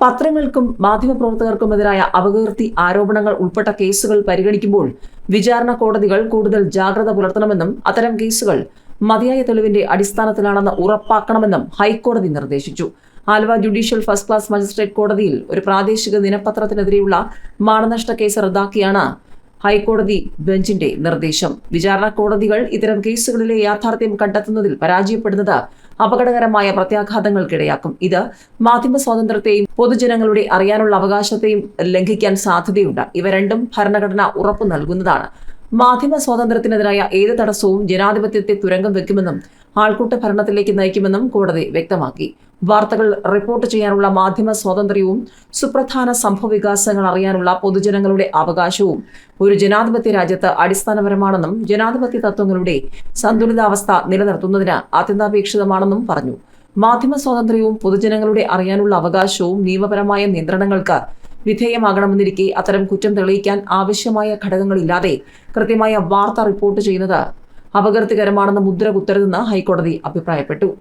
പത്രങ്ങൾക്കും മാധ്യമപ്രവർത്തകർക്കുമെതിരായ അപകീർത്തി ആരോപണങ്ങൾ ഉൾപ്പെട്ട കേസുകൾ പരിഗണിക്കുമ്പോൾ വിചാരണ കോടതികൾ കൂടുതൽ ജാഗ്രത പുലർത്തണമെന്നും അത്തരം കേസുകൾ മതിയായ തെളിവിന്റെ അടിസ്ഥാനത്തിലാണെന്ന് ഉറപ്പാക്കണമെന്നും ഹൈക്കോടതി നിർദ്ദേശിച്ചു. Aluva judicial first class magistrate കോടതിയിൽ ഒരു പ്രാദേശിക ദിനപത്രത്തിനെതിരെയുള്ള മാനനഷ്ട കേസ് റദ്ദാക്കിയാണ് ഹൈക്കോടതി ബെഞ്ചിന്റെ നിർദ്ദേശം. വിചാരണ കോടതികൾ ഇത്തരം കേസുകളിലെ യാഥാർത്ഥ്യം കണ്ടെത്തുന്നതിൽ പരാജയപ്പെടുന്നത് അപകടകരമായ പ്രത്യാഘാതങ്ങൾക്കിടയാക്കും. ഇത് മാധ്യമ സ്വാതന്ത്ര്യത്തെയും പൊതുജനങ്ങളുടെ അറിയാനുള്ള അവകാശത്തെയും ലംഘിക്കാൻ സാധ്യതയുണ്ട്. ഇവ രണ്ടും ഭരണഘടന ഉറപ്പു നൽകുന്നതാണ്. മാധ്യമ സ്വാതന്ത്ര്യത്തിനെതിരായ ഏത് തടസ്സവും ജനാധിപത്യത്തെ തുരങ്കം വെക്കുമെന്നും ആൾക്കൂട്ട ഭരണത്തിലേക്ക് നയിക്കുമെന്നും കോടതി വ്യക്തമാക്കി. വാർത്തകൾ റിപ്പോർട്ട് ചെയ്യാനുള്ള മാധ്യമ സ്വാതന്ത്ര്യവും സുപ്രധാന സംഭവവികാസങ്ങൾ അറിയാനുള്ള പൊതുജനങ്ങളുടെ അവകാശവും. ഒരു ജനാധിപത്യ രാജ്യത്ത് അടിസ്ഥാനപരമാണെന്നും ജനാധിപത്യ തത്വങ്ങളുടെ സന്തുലിതാവസ്ഥ നിലനിർത്തുന്നതിന് അത്യന്താപേക്ഷിതമാണെന്നും പറഞ്ഞു. മാധ്യമ സ്വാതന്ത്ര്യവും പൊതുജനങ്ങളുടെ അറിയാനുള്ള അവകാശവും നിയമപരമായ നിയന്ത്രണങ്ങൾക്ക് വിധേയമാകണമെന്നിരിക്കെ അത്തരം കുറ്റം തെളിയിക്കാൻ ആവശ്യമായ ഘടകങ്ങളില്ലാതെ കൃത്യമായ വാർത്ത റിപ്പോർട്ട് ചെയ്യുന്നത് അപകീർത്തികരമാണെന്ന് മുദ്ര കുത്തരുതെന്ന് ഹൈക്കോടതി അഭിപ്രായപ്പെട്ടു.